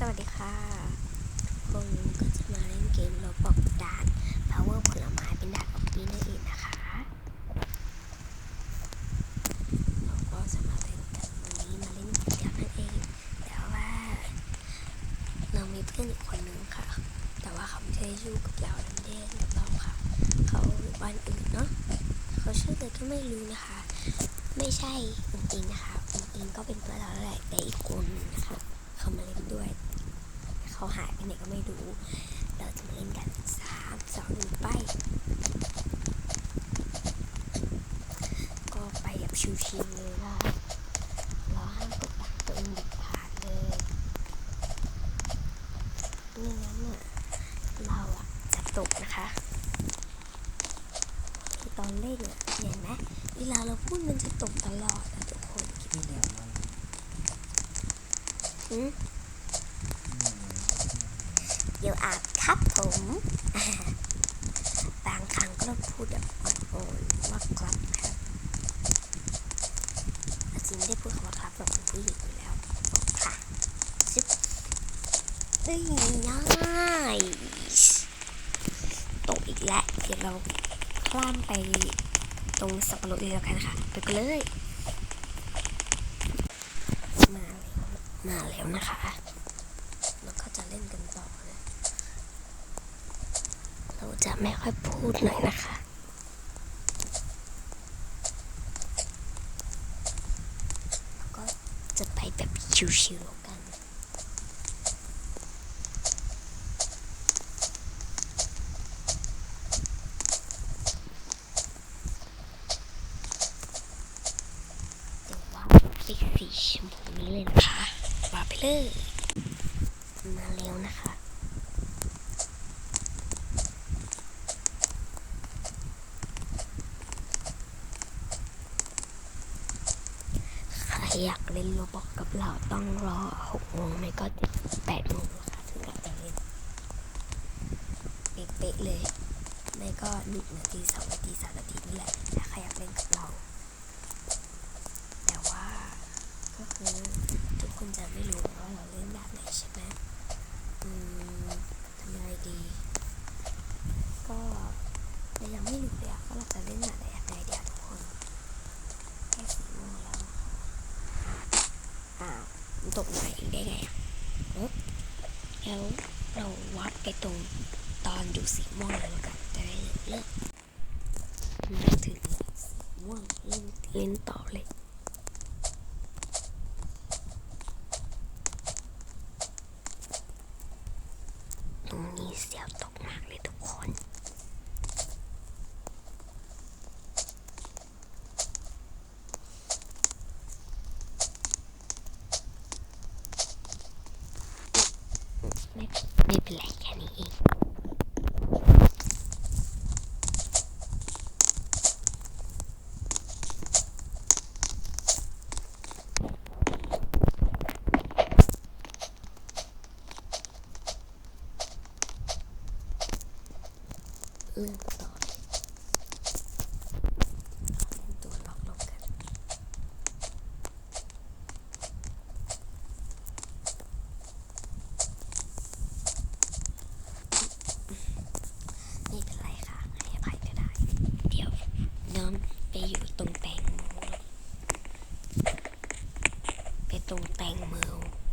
สวัสดีค่ะพวกนี้ก็จะมาเล่นเกมโรบอกด่าน Power ผลไม้เป็นด่านออกปีนั่นเองนะคะ เราก็จะมาเล่นกันวันนี้มาเล่นกันนั่นเอง แต่ว่า เรามีเพื่อนอีกคนนึงค่ะ แต่ว่าเขาไม่ได้อยู่กับเราไม่ได้เล่นกับเราค่ะ เขาอยู่บ้านอื่นเนาะ เขาชื่ออะไรก็ไม่รู้นะคะ ไม่ใช่อุ๋งอิงนะคะอุ๋งอิงก็เป็นเพื่อนเราแล้วแหละแต่อีกคนนึงนะคะ เขามาเล่นด้วย เขาหายไปไหนก็ไม่รู้ เราจะมาเล่นกันสามสองหนึ่งไป ก็ไปแบบชิวๆเลยว่าเราห้ามกดดันตัวเองเด็ดขาดเลยไม่งั้นน่ะเราอะจะตกนะคะคือตอนเล่นอะเห็นไหมเวลาเราพูดมันจะตกตลอดอะทุกคนที่เหนียวมันอืม เดี๋ยวอาบครับผม บางครั้งก็ต้องพูดแบบอ่อนๆว่าครับครับจริงไม่ได้พูดคำว่าครับแบบผู้หญิงอยู่แล้วค่ะซิปเอ้ยง่ายตกอีกแล้วเดี๋ยวเราคล่ามไปตรงสับปะรดเลยแล้วกันค่ะ ไปกันเลย มาแล้วมาแล้วนะคะ แล้วก็จะเล่นกันต่อนะ เราจะไม่ค่อยพูดหน่อยนะคะแล้วก็จะไปแบบชิวๆกันเดี๋ยวว่าไปสีชมพูนี้เลยนะคะว่าไปเลย มาเร็วนะคะ ใคร อยากเล่นโรบอกกับเราต้องรอหกโมงไม่ก็แปดโมงนะคะถึงเราจะเล่นเป๊ะๆเลย ไม่ก็หนึ่งนาทีสองนาทีสามนาทีนี่แหละถ้าใครอยากเล่นกับเรา แต่ว่าก็คือทุกคนจะไม่รู้ว่าเราเล่นแบบไหนใช่ไหมอืมทำยังไงดี ก็เรายังไม่รู้เลยอะว่าเราจะเล่นแบบไหนยังไงเดียวทุกคนแค่สี่โมงแล้วนะคะอ้าวมัน ตกมาอีกได้ไงอะเอ๊ะแล้วเราวัดไปตรงตอนอยู่สีม่วงเลยแล้วกันจะได้เลิกมาถึงสีม่วงเล่นเล่นต่อเลยตรงนี้เสียวตกมากเลย ทุกคนไม่ไม่เป็นไรแค่นี้เอง เริ่มต่อเลยเล่นตัวล็อกลงกัน ไม่เป็นไรค่ะ ให้อภัยก็ได้ เดี๋ยวน้องไปอยู่ตรงแตงโมไปตรง